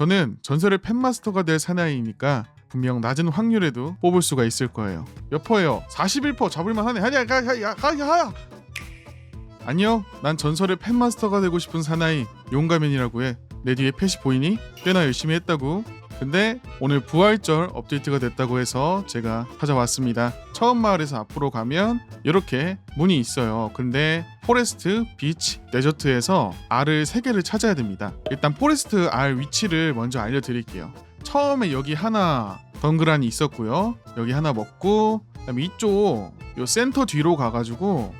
저는 전설의 팬마스터가 될 사나이니까 분명 낮은 확률에도 뽑을 수가 있을 거예요. 몇 퍼예요? 41퍼 잡을만 하네. 하냐 가야 가야 하야. 안녕. 난 전설의 팬마스터가 되고 싶은 사나이 용가면이라고 해. 내 뒤에 펫이 보이니? 꽤나 열심히 했다고. 근데 오늘 부활절 업데이트가 됐다고 해서 제가 찾아왔습니다. 처음 마을에서 앞으로 가면 이렇게 문이 있어요. 근데 포레스트, 비치, 데저트에서 알을 3개를 찾아야 됩니다. 일단 포레스트 알 위치를 먼저 알려드릴게요. 처음에 여기 하나 덩그란이 있었고요. 여기 하나 먹고 그다음에 이쪽 요 센터 뒤로 가가지고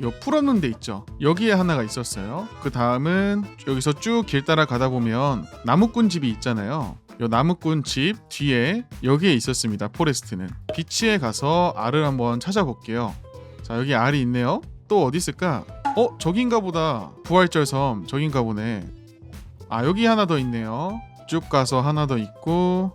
요 풀었는 데 있죠. 여기에 하나가 있었어요. 그 다음은 여기서 쭉 길 따라 가다 보면 나무꾼 집이 있잖아요. 요 나무꾼 집 뒤에 여기에 있었습니다. 포레스트는 비치에 가서 알을 한번 찾아볼게요. 자 여기 알이 있네요. 또 어디 있을까? 어 저긴가 보다. 부활절 섬 저긴가 보네. 아 여기 하나 더 있네요. 쭉 가서 하나 더 있고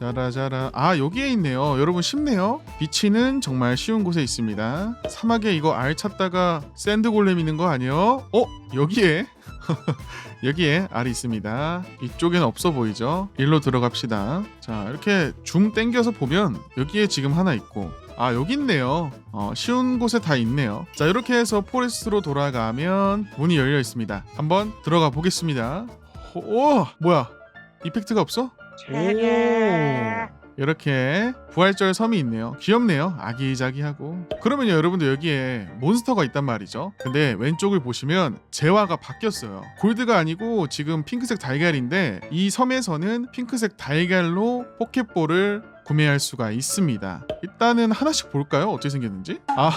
자라자라. 아 여기에 있네요. 여러분 쉽네요. 비치는 정말 쉬운 곳에 있습니다. 사막에 이거 알 찾다가 샌드 골렘 있는 거 아니에요? 어? 여기에? 여기에 알이 있습니다. 이쪽엔 없어 보이죠? 일로 들어갑시다. 자 이렇게 줌 땡겨서 보면 여기에 지금 하나 있고. 아 여기 있네요. 어, 쉬운 곳에 다 있네요. 자 이렇게 해서 포레스트로 돌아가면 문이 열려 있습니다. 한번 들어가 보겠습니다. 오 뭐야? 이펙트가 없어? 오. 이렇게 부활절 섬이 있네요. 귀엽네요. 아기자기하고. 그러면요 여러분들 여기에 몬스터가 있단 말이죠. 근데 왼쪽을 보시면 재화가 바뀌었어요. 골드가 아니고 지금 핑크색 달걀인데 이 섬에서는 핑크색 달걀로 포켓볼을 구매할 수가 있습니다. 일단은 하나씩 볼까요? 어떻게 생겼는지? 아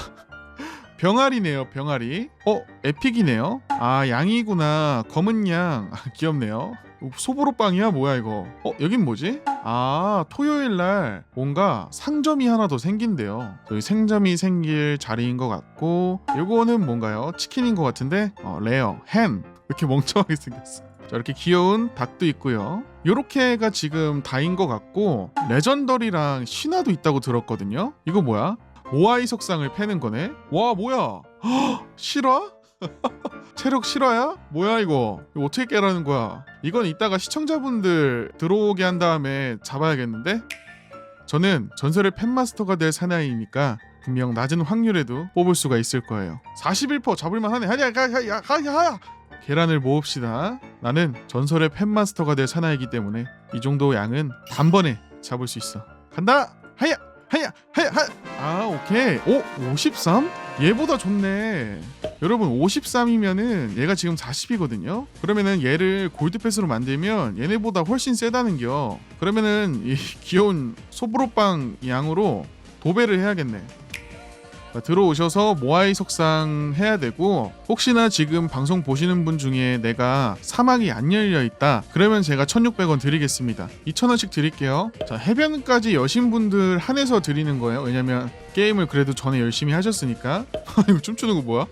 병아리네요 병아리. 어 에픽이네요. 아 양이구나. 검은 양. 아, 귀엽네요 소보로빵이야? 뭐야 이거? 어 여긴 뭐지? 아 토요일 날 뭔가 상점이 하나 더 생긴대요. 저기 생점이 생길 자리인 것 같고 요거는 뭔가요? 치킨인 것 같은데? 어 레어 햄. 이렇게 멍청하게 생겼어. 자 이렇게 귀여운 닭도 있고요. 요렇게가 지금 다인 것 같고 레전더리랑 신화도 있다고 들었거든요. 이거 뭐야? 오아이 속상을 패는 거네? 와 뭐야? 헉, 실화? 체력 실화야? 뭐야 이거? 이거 어떻게 깨라는 거야? 이건 이따가 시청자분들 들어오게 한 다음에 잡아야겠는데? 저는 전설의 팬마스터가 될 사나이니까 분명 낮은 확률에도 뽑을 수가 있을 거예요. 41% 잡을만 하네. 하야 하야 하야. 계란을 모읍시다. 나는 전설의 팬마스터가 될 사나이기 때문에 이 정도 양은 단번에 잡을 수 있어. 간다. 하야 하야 하야 하야. 아 오케이. 오 53? 얘보다 좋네. 여러분 53이면은 얘가 지금 40이거든요. 그러면은 얘를 골드패스로 만들면 얘네보다 훨씬 세다는겨. 그러면은 이 귀여운 소브로빵 양으로 도배를 해야겠네. 자, 들어오셔서 모아이 석상 해야 되고 혹시나 지금 방송 보시는 분 중에 내가 사막이 안 열려 있다 그러면 제가 1600원 드리겠습니다. 2000원씩 드릴게요. 자 해변까지 여신 분들 한해서 드리는 거예요. 왜냐면 게임을 그래도 전에 열심히 하셨으니까. 이거 춤추는 거 뭐야?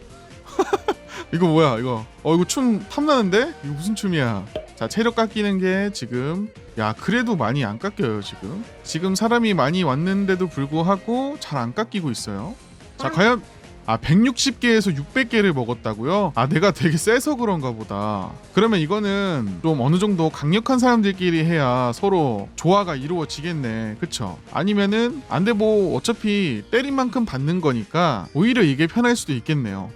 이거 뭐야 이거? 어 이거 춤 탐나는데? 이거 무슨 춤이야? 자 체력 깎이는 게 지금 야 그래도 많이 안 깎여요 지금. 지금 사람이 많이 왔는데도 불구하고 잘 안 깎이고 있어요 자 과연 아 160개에서 600개를 먹었다고요? 아 내가 되게 세서 그런가 보다. 그러면 이거는 좀 어느 정도 강력한 사람들끼리 해야 서로 조화가 이루어지겠네. 그쵸? 아니면은 안돼 뭐 어차피 때린 만큼 받는 거니까 오히려 이게 편할 수도 있겠네요.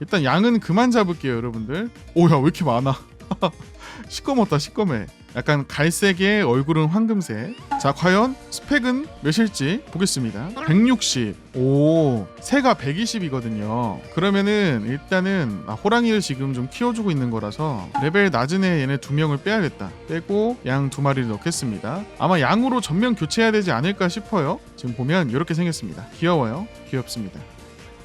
일단 양은 그만 잡을게요 여러분들. 오야 왜 이렇게 많아? 시꺼멓다 시꺼매 약간 갈색에 얼굴은 황금색. 자 과연 스펙은 몇일지 보겠습니다. 160 오 새가 120이거든요. 그러면은 일단은 아, 호랑이를 지금 좀 키워주고 있는 거라서 레벨 낮은 애 얘네 두 명을 빼야겠다. 빼고 양 두 마리를 넣겠습니다. 아마 양으로 전면 교체해야 되지 않을까 싶어요. 지금 보면 이렇게 생겼습니다. 귀여워요. 귀엽습니다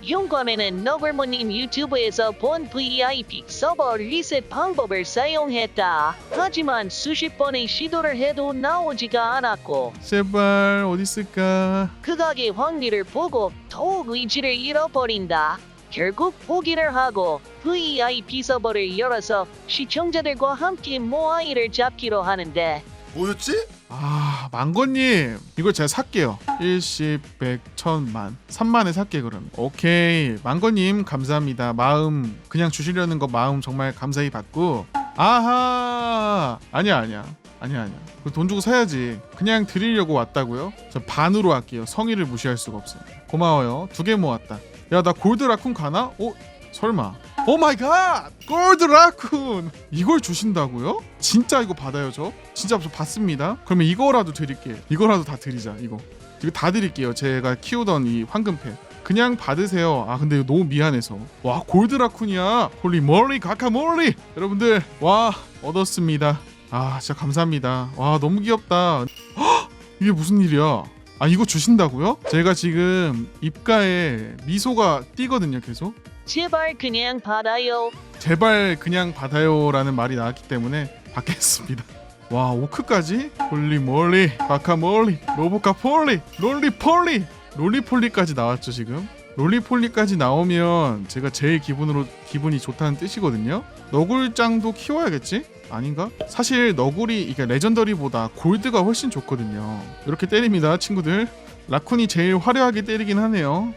용감에는 노블모님 유튜브에서 본 VIP 서버 리셋 방법을 사용했다. 하지만 수십 번의 시도를 해도 나오지가 않았고 제발 어디 있을까 극악의 확률을 보고 더욱 의지를 잃어버린다. 결국 포기를 하고 VIP 서버를 열어서 시청자들과 함께 모아이를 잡기로 하는데 뭐였지? 아 망고님 이걸 제가 살게요. 일십 백 천만. 3만에 살게 그럼 오케이. 망고님 감사합니다. 마음 그냥 주시려는 거 마음 정말 감사히 받고. 아하! 아니야 아니야. 아니야 아니야. 그돈 주고 사야지. 그냥 드리려고 왔다고요? 저 반으로 할게요. 성의를 무시할 수가 없어요 고마워요. 두 개 모았다. 야 나 골드 라쿤 가나? 어? 설마. 오 마이 갓 골드 라쿤 이걸 주신다고요? 진짜 이거 받아요 저? 진짜 저 받습니다. 그러면 이거라도 드릴게요. 이거라도 다 드리자 이거. 이거 다 드릴게요. 제가 키우던 이 황금패. 그냥 받으세요. 아 근데 너무 미안해서. 와 골드 라쿤이야. 홀리 멀리 가카몰리 여러분들 와 얻었습니다. 아 진짜 감사합니다. 와 너무 귀엽다. 헉! 이게 무슨 일이야? 아 이거 주신다고요? 제가 지금 입가에 미소가 띄거든요 계속 제발 그냥 받아요. 제발 그냥 받아요라는 말이 나왔기 때문에 받겠습니다. 와 오크까지? 홀리 몰리 바카몰리 로보카폴리 롤리폴리 롤리폴리까지 나왔죠 지금 롤리폴리까지 나오면 제가 제일 기분으로 기분이 좋다는 뜻이거든요 너굴짱도 키워야겠지? 아닌가? 사실 너굴이 이게 레전더리보다 골드가 훨씬 좋거든요 이렇게 때립니다 친구들 라쿤이 제일 화려하게 때리긴 하네요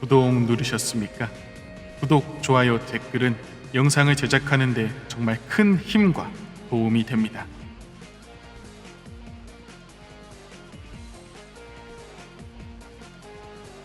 구독 누르셨습니까? 구독, 좋아요, 댓글은 영상을 제작하는 데 정말 큰 힘과 도움이 됩니다.